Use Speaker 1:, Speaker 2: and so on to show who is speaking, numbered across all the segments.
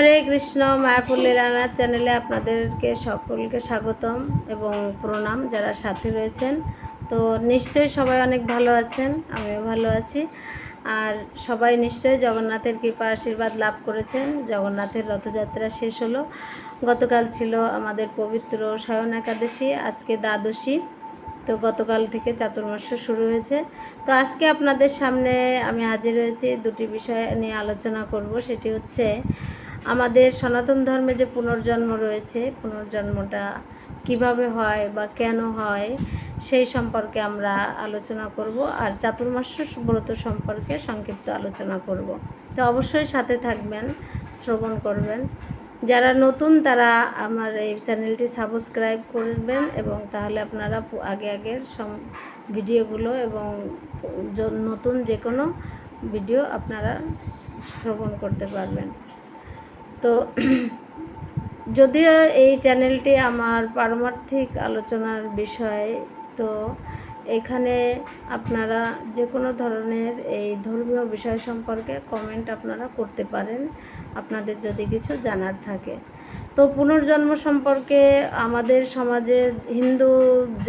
Speaker 1: হরে কৃষ্ণ, মায়াপুর লীলানাথ চ্যানেলে আপনাদেরকে সকলকে স্বাগতম এবং প্রণাম যারা সাথে রয়েছেন। তো নিশ্চয়ই সবাই অনেক ভালো আছেন, আমিও ভালো আছি। আর সবাই নিশ্চয়ই জগন্নাথের কৃপা আশীর্বাদ লাভ করেছেন। জগন্নাথের রথযাত্রা শেষ হলো। গতকাল ছিল আমাদের পবিত্র সায়ন একাদশী, আজকে দ্বাদশী। তো গতকাল থেকে চাতুর্মাস্য শুরু হয়েছে। তো আজকে আপনাদের সামনে আমি হাজির হয়েছি। দুটি বিষয় নিয়ে আলোচনা করব। সেটি হচ্ছে আমাদের সনাতন ধর্মে যে পুনর্জন্ম রয়েছে, পুনর্জন্মটা কীভাবে হয় বা কেন হয়, সেই সম্পর্কে আমরা আলোচনা করব আর চাতুর্মাস্য ব্রত সম্পর্কে সংক্ষিপ্ত আলোচনা করব। তো অবশ্যই সাথে থাকবেন, শ্রবণ করবেন। যারা নতুন তারা আমার এই চ্যানেলটি সাবস্ক্রাইব করবেন এবং তাহলে আপনারা আগে আগের ভিডিওগুলো এবং নতুন যে কোনো ভিডিও আপনারা শ্রবণ করতে পারবেন। তো যদিও এই চ্যানেলটি আমার পারমার্থিক আলোচনার বিষয়, তো এখানে আপনারা যে কোনো ধরনের এই ধর্মীয় বিষয় সম্পর্কে কমেন্ট আপনারা করতে পারেন, আপনাদের যদি কিছু জানার থাকে। তো পুনর্জন্ম সম্পর্কে আমাদের সমাজে হিন্দু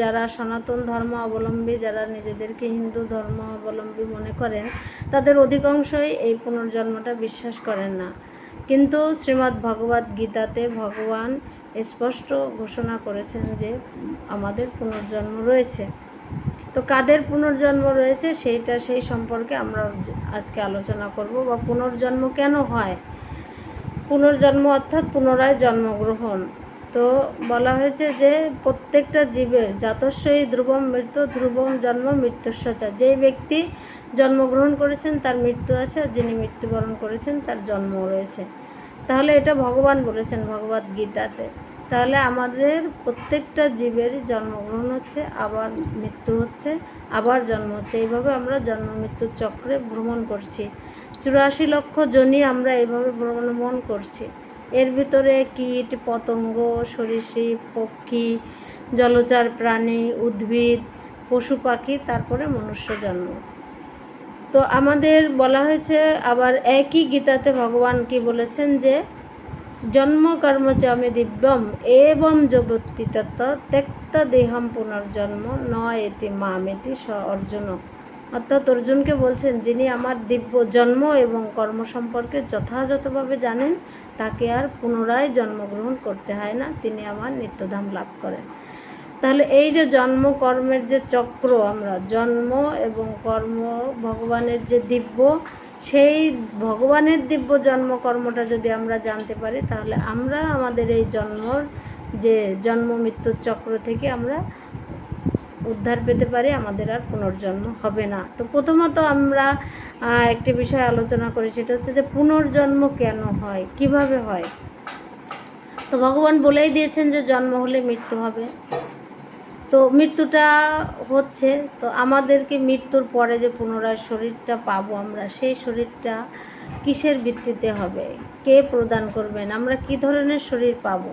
Speaker 1: যারা সনাতন ধর্ম অবলম্বী, যারা নিজেদেরকে হিন্দু ধর্ম অবলম্বী মনে করেন, তাদের অধিকাংশই এই পুনর্জন্মটা বিশ্বাস করেন না। কিন্তু শ্রীমদ্ ভগবদ গীতাতে ভগবান স্পষ্ট ঘোষণা করেছেন যে আমাদের পুনর্জন্ম রয়েছে। তো কাদের পুনর্জন্ম রয়েছে সেইটা সেই সম্পর্কে আমরা আজকে আলোচনা করব বা পুনর্জন্ম কেন হয়? পুনর্জন্ম অর্থাৎ পুনরায় জন্মগ্রহণ। তো বলা হয়েছে যে প্রত্যেকটা জীবের জাতস্বই ধ্রুবম মৃত্যু, ধ্রুবম জন্ম, মৃত্যুস্বচা, যেই ব্যক্তি জন্মগ্রহণ করেছেন, তার মৃত্যু আছে, আর যিনি মৃত্যুবরণ করেছেন, তার জন্ম রয়েছে। তাহলে এটা ভগবান বলেছেন ভগবদ গীতাতে। তাহলে আমাদের প্রত্যেকটা জীবের জন্মগ্রহণ হচ্ছে, আবার মৃত্যু হচ্ছে, আবার জন্ম হচ্ছে। এইভাবে আমরা জন্ম মৃত্যুর চক্রে ভ্রমণ করছি। চুরাশি লক্ষ জনই আমরা এইভাবে ভ্রমণ করছি। এর ভিতরে কীট, পতঙ্গ সরীসৃপ পক্ষী, জলচার প্রাণী, উদ্ভিদ, পশু পাখি, তারপরে মনুষ্য জন্ম। তো আমাদের বলা হয়েছে আবার একই গীতাতে ভগবান কি বলেছেন যে, জন্ম কর্ম চ আমি দিব্যম এবং জগত্তি তত্ত্ব ত্যক্ত দেহম পুনর্জন্ম ন এতি মামেতি স অর্জুন। অর্থাৎ অর্জুনকে বলছেন, যিনি আমার দিব্য জন্ম এবং কর্ম সম্পর্কে যথাযথভাবে জানেন, তাকে আর পুনরায় জন্মগ্রহণ করতে হয় না। তিনি আমার নিত্যধাম লাভ করেন। তাহলে এই যে জন্ম কর্মের যে চক্র আমরা, জন্ম এবং কর্ম ভগবানের যে দিব্য, সেই ভগবানের দিব্য জন্ম কর্মটা যদি আমরা জানতে পারি, তাহলে আমরা আমাদের এই জন্মর যে জন্ম মৃত্যুর চক্র থেকে আমরা উদ্ধার পেতে পারি, আমাদের আর পুনর্জন্ম হবে না। তো প্রথমত আমরা একটি বিষয় আলোচনা করি, সেটা হচ্ছে যে পুনর্জন্ম কেন হয়, কীভাবে হয়? তো ভগবান বলেই দিয়েছেন যে জন্ম হলে মৃত্যু হবে। তো মৃত্যুটা হচ্ছে, তো আমাদেরকে মৃত্যুর পরে যে পুনরায় শরীরটা পাবো আমরা, সেই শরীরটা কিসের ভিত্তিতে হবে? কে প্রদান করবেন? আমরা কি ধরনের শরীর পাবো?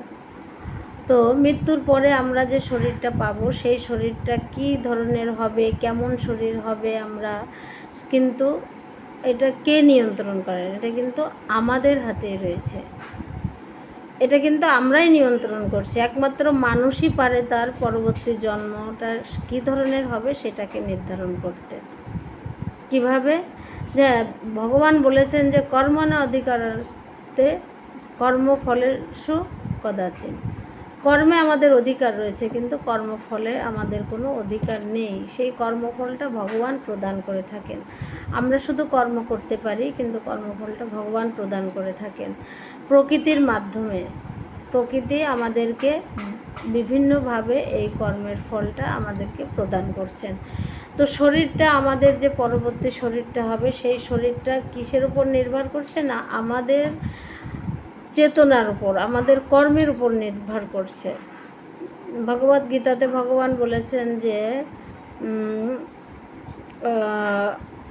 Speaker 1: তো মৃত্যুর পরে আমরা যে শরীরটা পাব, সেই শরীরটা কি ধরনের হবে? কেমন শরীর হবে আমরা? কিন্তু এটা কে নিয়ন্ত্রণ করেন? এটা কিন্তু আমাদের হাতে রয়েছে। এটা কিন্তু আমরাই নিয়ন্ত্রণ করছি। একমাত্র মানুষই পারে তার পরবর্তী জন্মটা কী ধরনের হবে সেটাকে নির্ধারণ করতে। কীভাবে? যে ভগবান বলেছেন যে কর্ম না অধিকারতে কর্মফলের সু কদাচিন কর্মে আমাদের অধিকার রয়েছে, কিন্তু কর্মফলে আমাদের কোনো অধিকার নেই। সেই কর্মফলটা ভগবান প্রদান করে থাকেন। আমরা শুধু কর্ম করতে পারি, কিন্তু কর্মফলটা ভগবান প্রদান করে থাকেন। প্রকৃতির মাধ্যমে, প্রকৃতি আমাদেরকে বিভিন্নভাবে এই কর্মের ফলটা আমাদেরকে প্রদান করছেন। তো শরীরটা, আমাদের যে পরবর্তী শরীরটা হবে, সেই শরীরটা কিসের উপর নির্ভর করছে না? আমাদের চেতনার উপর, আমাদের কর্মের উপর নির্ভর করছে। ভগবদ গীতাতে ভগবান বলেছেন যে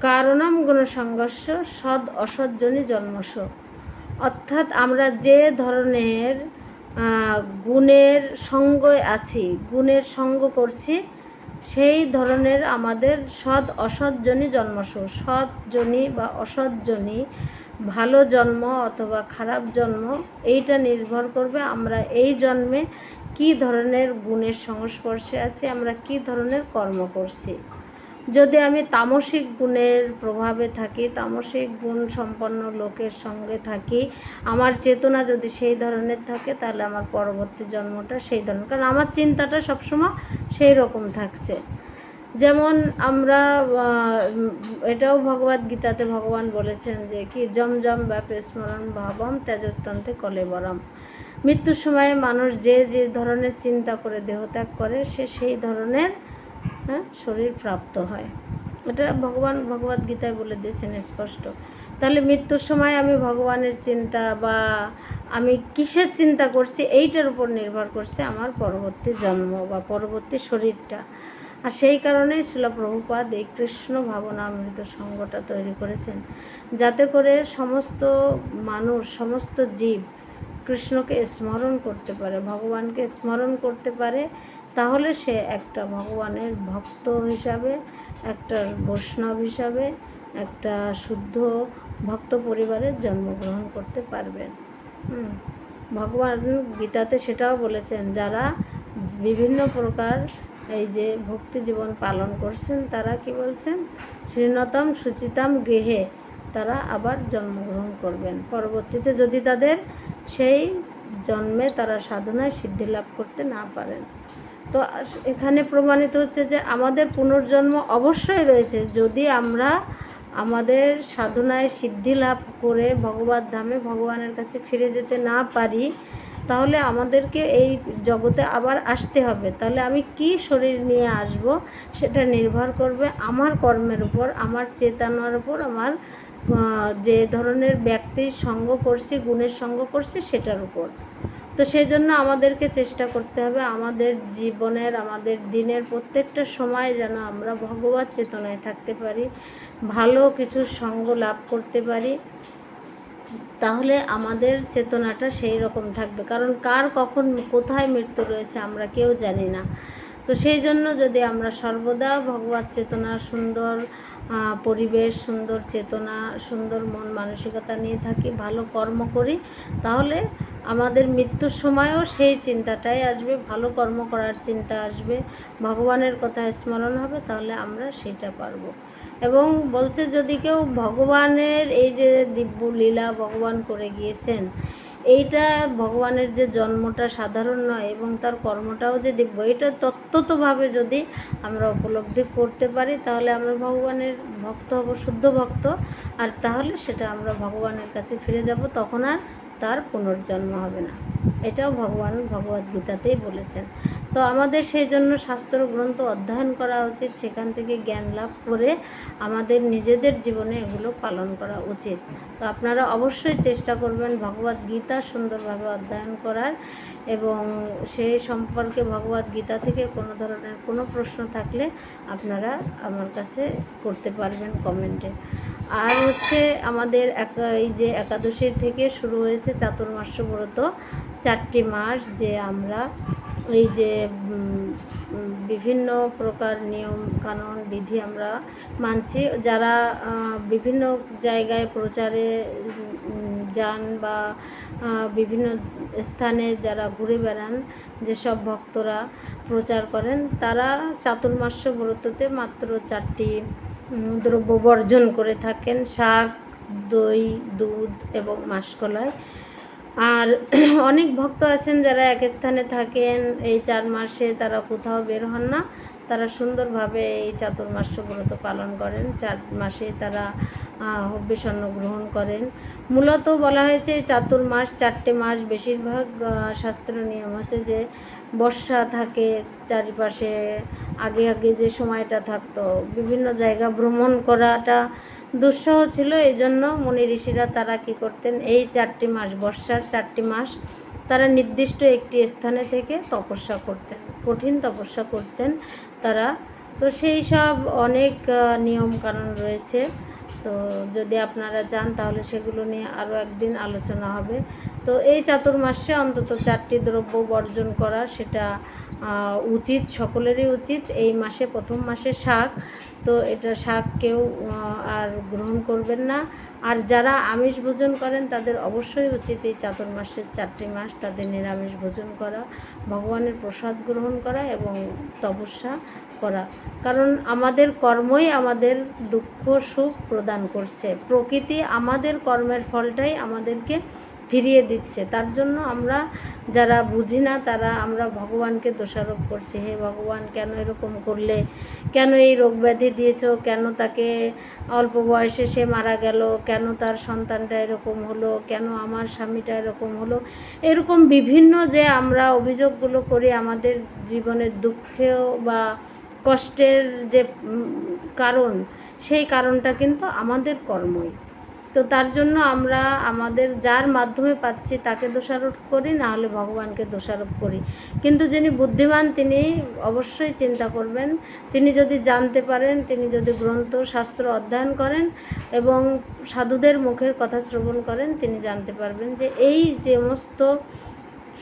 Speaker 1: কারণম গুণ সংঘর্ষ সদ অসজ্জনী জন্মস। অর্থাৎ আমরা যে ধরনের গুণের সঙ্গে আছি, গুণের সঙ্গ করছি, সেই ধরনের আমাদের সৎ অসৎজনী জন্মস। সৎজনী বা অসৎজনী ভালো জন্ম অথবা খারাপ জন্ম, এইটা নির্ভর করবে আমরা এই জন্মে কী ধরনের গুণের সংস্পর্শে আছি, আমরা কী ধরনের কর্ম করছি। যদি আমি তামসিক গুণের প্রভাবে থাকি, তামসিক গুণ সম্পন্ন লোকের সঙ্গে থাকি, আমার চেতনা যদি সেই ধরনের থাকে, তাহলে আমার পরবর্তী জন্মটা সেই ধরনের। কারণ আমার চিন্তাটা সবসময় সেই রকম থাকছে। যেমন আমরা এটাও ভগবদ গীতাতে ভগবান বলেছেন যে কি, জম জম ব্যাপে স্মরণ ভাবম তেজতন্ত্রে কলেবরম মৃত্যুর সময়ে মানুষ যে যে ধরনের চিন্তা করে দেহত্যাগ করে, সে সেই ধরনের হ্যাঁ শরীর প্রাপ্ত হয়। এটা ভগবান ভগবদ গীতায় বলে দিয়েছেন স্পষ্ট। তাহলে মৃত্যুর সময় আমি ভগবানের চিন্তা বা আমি কিসের চিন্তা করছি, এইটার উপর নির্ভর করছে আমার পরবর্তী জন্ম বা পরবর্তী শরীরটা। আর সেই কারণেই শিল প্রভুপাদ এই কৃষ্ণ ভাবনামৃত সঙ্গটা তৈরি করেছেন। যাতে করে সমস্ত মানুষ, সমস্ত জীব কৃষ্ণকে স্মরণ করতে পারে, ভগবানকে স্মরণ করতে পারে, তাহলে সে একটা ভগবানের ভক্ত হিসাবে, একটা বৈষ্ণব হিসাবে, একটা শুদ্ধ ভক্ত পরিবারের জন্মগ্রহণ করতে পারবেন। ভগবান গীতাতে সেটাও বলেছেন, যারা বিভিন্ন প্রকার এই যে ভক্তি জীবন পালন করছেন, তারা কি বলছেন? শ্রীনতম সুচিতাম গৃহে তারা আবার জন্মগ্রহণ করবেন। পরবর্তীতে যদি তাদের সেই জন্মে তারা সাধনায় সিদ্ধি লাভ করতে না পারেন। তো এখানে প্রমাণিত হচ্ছে যে আমাদের পুনর্জন্ম অবশ্যই রয়েছে। যদি আমরা আমাদের সাধনায় সিদ্ধি লাভ করে ভগবত ধামে ভগবানের কাছে ফিরে যেতে না পারি তাহলে আমাদেরকে এই জগতে আবার আসতে হবে। তাহলে আমি কি শরীর নিয়ে আসব সেটা নির্ভর করবে আমার কর্মের উপর, আমার চেতনার উপর, আমার যে ধরনের ব্যক্তির সঙ্গ করছি, গুণের সঙ্গ করছি সেটার উপর। তো সেই জন্য আমাদেরকে চেষ্টা করতে হবে আমাদের জীবনের, আমাদের দিনের প্রত্যেকটা সময় যেন আমরা ভগবত চেতনায় থাকতে পারি, ভালো কিছু সঙ্গ লাভ করতে পারি। তাহলে আমাদের চেতনাটা সেই রকম থাকবে। কারণ কার কখন কোথায় মৃত্যু রয়েছে আমরা কেউ জানি না। তো সেই জন্য যদি আমরা সর্বদা ভগবত চেতনার সুন্দর পরিবেশ, সুন্দর চেতনা, সুন্দর মন মানসিকতা নিয়ে থাকি, ভালো কর্ম করি, তাহলে আমাদের মৃত্যুর সময়ও সেই চিন্তাটাই আসবে, ভালো কর্ম করার চিন্তা আসবে। ভগবানের কথা স্মরণ হবে, তাহলে আমরা সেটা পারব। এবং বলছে যদি কেউ ভগবানের এই যে দিব্য লীলা ভগবান করে গিয়েছেন, এইটা ভগবানের যে জন্মটা সাধারণ নয় এবং তার কর্মটাও যে দিব্য, এটা তত্ত্বতভাবে যদি আমরা উপলব্ধি করতে পারি, তাহলে আমরা ভগবানের ভক্ত হব, শুদ্ধ ভক্ত। আর তাহলে সেটা আমরা ভগবানের কাছে ফিরে যাব, তখন আর তার পুনর্জন্ম হবে না। এটাও ভগবান ভগবদ্গীতাতেই বলেছেন। তো আমাদের সেই জন্য শাস্ত্র গ্রন্থ অধ্যয়ন করা উচিত, সেখান থেকে জ্ঞান লাভ করে আমাদের নিজেদের জীবনে এগুলো পালন করা উচিত। তো আপনারা অবশ্যই চেষ্টা করবেন ভগবদ গীতা সুন্দরভাবে অধ্যয়ন করার এবং সেই সম্পর্কে ভগবদ গীতা থেকে কোনো ধরনের কোনো প্রশ্ন থাকলে আপনারা আমার কাছে করতে পারবেন কমেন্টে। আর হচ্ছে আমাদের এই যে একাদশীর থেকে শুরু হয়েছে চাতুর্মাস্য ব্রত, চারটি মাস যে আমরা এই যে বিভিন্ন প্রকার নিয়ম কানুন, বিধি আমরা মানছি। যারা বিভিন্ন জায়গায় প্রচারে যান বা বিভিন্ন স্থানে যারা ঘুরে বেড়ান, যেসব ভক্তরা প্রচার করেন, তারা চাতুর্মাস্য ব্রততে মাত্র চারটি দ্রব্য বর্জন করে থাকেন। শাক, দই, দুধ এবং মাসকলাই। আর অনেক ভক্ত আছেন যারা এক স্থানে থাকেন, এই চার মাসে তারা কোথাও বের হন না। তারা সুন্দরভাবে এই চাতুর্মাস্য ব্রত পালন করেন, চার মাসে তারা হব্যসন্ন গ্রহণ করেন। মূলত বলা হয়েছে চাতুর্মাস, চারটে মাস বেশিরভাগ শাস্ত্র নিয়ম আছে যে বর্ষা থাকে চারিপাশে, আগে আগে যে সময়টা থাকতো, বিভিন্ন জায়গা ভ্রমণ করাটা দুঃসহ ছিল এই জন্য মুনি ঋষিরা তারা কি করতেন? এই চারটি মাস, বর্ষার চারটি মাস, তারা নির্দিষ্ট একটি স্থানে থেকে তপস্যা করতেন, কঠিন তপস্যা করতেন তারা। তো সেই সব অনেক নিয়ম কারণ রয়েছে। তো যদি আপনারা চান তাহলে সেগুলো নিয়ে আরও একদিন আলোচনা হবে। তো এই চাতুর্মাসে অন্তত চারটি দ্রব্য বর্জন করা সেটা উচিত, সকলেরই উচিত। এই মাসে, প্রথম মাসে শাক, তো এটা শাক কেউ আর গ্রহণ করবেন না। আর যারা আমিষ ভোজন করেন, তাদের অবশ্যই উচিত এই চাতুর্মাসের চারটি মাস তাদের নিরামিষ ভোজন করা, ভগবানের প্রসাদ গ্রহণ করা এবং তপস্যা করা। কারণ আমাদের কর্মই আমাদের দুঃখ, সুখ প্রদান করছে। প্রকৃতি আমাদের কর্মের ফলটাই আমাদেরকে ফিরিয়ে দিচ্ছে। তার জন্য আমরা যারা বুঝি না, তারা আমরা ভগবানকে দোষারোপ করছি। হে ভগবান, কেন এরকম করলে? কেন এই রোগ ব্যাধি দিয়েছ? কেন তাকে অল্প বয়সে সে মারা গেল? কেন তার সন্তানটা এরকম হলো? কেন আমার স্বামীটা এরকম হলো? এরকম বিভিন্ন যে আমরা অভিযোগগুলো করি, আমাদের জীবনের দুঃখেও বা কষ্টের যে কারণ, সেই কারণটা কিন্তু আমাদের কর্মই। তো তার জন্য আমরা আমাদের যার মাধ্যমে পাচ্ছি তাকে দোষারোপ করি, না হলে ভগবানকে দোষারোপ করি। কিন্তু যিনি বুদ্ধিমান, তিনি অবশ্যই চিন্তা করবেন। তিনি যদি জানতে পারেন, তিনি যদি গ্রন্থ, শাস্ত্র অধ্যয়ন করেন এবং সাধুদের মুখের কথা শ্রবণ করেন, তিনি জানতে পারবেন যে এই সমস্ত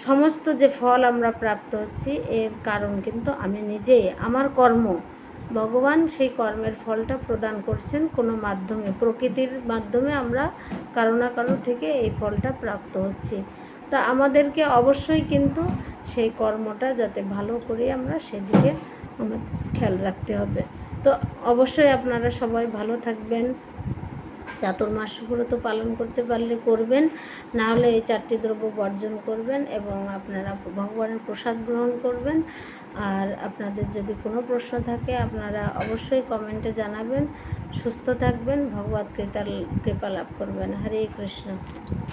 Speaker 1: সমস্ত যে ফল আমরা প্রাপ্ত হচ্ছি, এর কারণ কিন্তু আমি নিজেই, আমার কর্ম। ভগবান সেই কর্মের ফলটা প্রদান করছেন কোনো মাধ্যমে। প্রকৃতির মাধ্যমে আমরা কারও না কারও থেকে এই ফলটা প্রাপ্ত হচ্ছি। তা আমাদেরকে অবশ্যই কিন্তু সেই কর্মটা যাতে ভালো করে আমরা সেদিকে আমাদের খেয়াল রাখতে হবে। তো অবশ্যই আপনারা সবাই ভালো থাকবেন। চাতুর্মাসগুলো তো পালন করতে পারলে করবেন, না হলে এই চারটি দ্রব্য বর্জন করবেন এবং আপনারা ভগবানের প্রসাদ গ্রহণ করবেন। আর আপনাদের যদি কোনো প্রশ্ন থাকে, আপনারা অবশ্যই কমেন্টে জানাবেন। সুস্থ থাকবেন, ভগবত কৃতার কৃপা লাভ করবেন। হরে কৃষ্ণ।